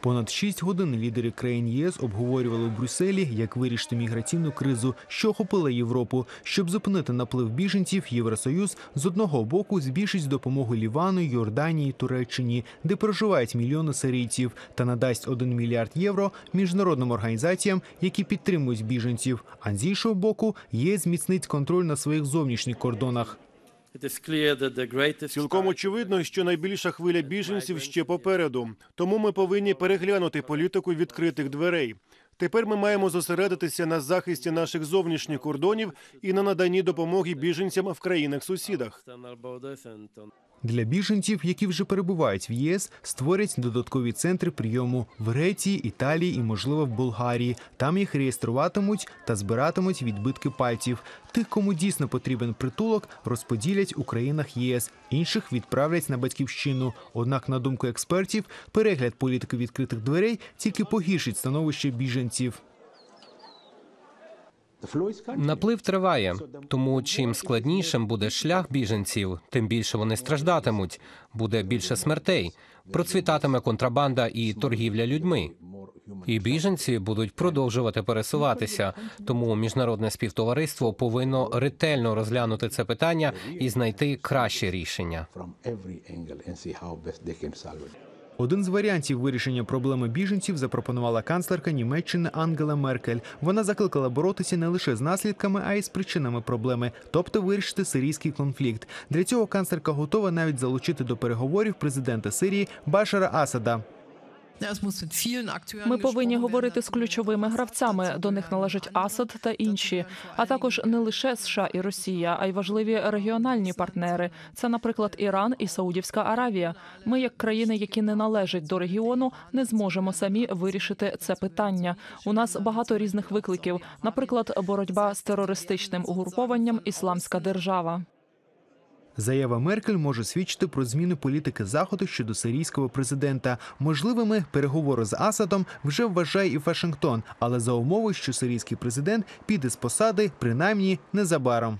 Понад шість годин лідери країн ЄС обговорювали у Брюсселі, як вирішити міграційну кризу, що охопила Європу. Щоб зупинити наплив біженців, Євросоюз з одного боку збільшить допомогу Лівану, Йорданії, Туреччині, де проживають мільйони сирійців, та надасть 1 мільярд євро міжнародним організаціям, які підтримують біженців. А з іншого боку, ЄС зміцнить контроль на своїх зовнішніх кордонах. Цілком очевидно, що найбільша хвиля біженців ще попереду. Тому ми повинні переглянути політику відкритих дверей. Тепер ми маємо зосередитися на захисті наших зовнішніх кордонів і на наданні допомоги біженцям в and on Для біженців, які вже перебувають в ЄС, створять додаткові центри прийому в Греції, Італії і, можливо, в Болгарії. Там їх реєструватимуть та збиратимуть відбитки пальців. Тих, кому дійсно потрібен притулок, розподілять у країнах ЄС. Інших відправлять на батьківщину. Однак, на думку експертів, перегляд політики відкритих дверей тільки погіршить становище біженців. Наплив триває, тому чим складнішим буде шлях біженців, тим більше вони страждатимуть. Буде більше смертей, процвітатиме контрабанда і торгівля людьми. І біженці будуть продовжувати пересуватися. Тому міжнародне співтовариство повинно ретельно розглянути це питання і знайти краще рішення. Один з варіантів вирішення проблеми біженців запропонувала канцлерка Німеччини Ангела Меркель. Вона закликала боротися не лише з наслідками, а й з причинами проблеми, тобто вирішити сирійський конфлікт. Для цього канцлерка готова навіть залучити до переговорів президента Сирії Башара Асада. Ми повинні говорити з ключовими гравцями. До них належать Асад та інші, а також не лише США і Росія, а й важливі регіональні партнери. Це, наприклад, Іран і Саудівська Аравія. Ми, як країни, які не належать до регіону, не зможемо самі вирішити це питання. У нас багато різних викликів, наприклад, боротьба з терористичним угрупованням Ісламська держава. Заява Меркель може свідчити про зміну політики заходу щодо сирійського президента. Можливими переговори з Асадом вже вважає і Вашингтон, але за умови, що сирійський президент піде з посади, принаймні незабаром.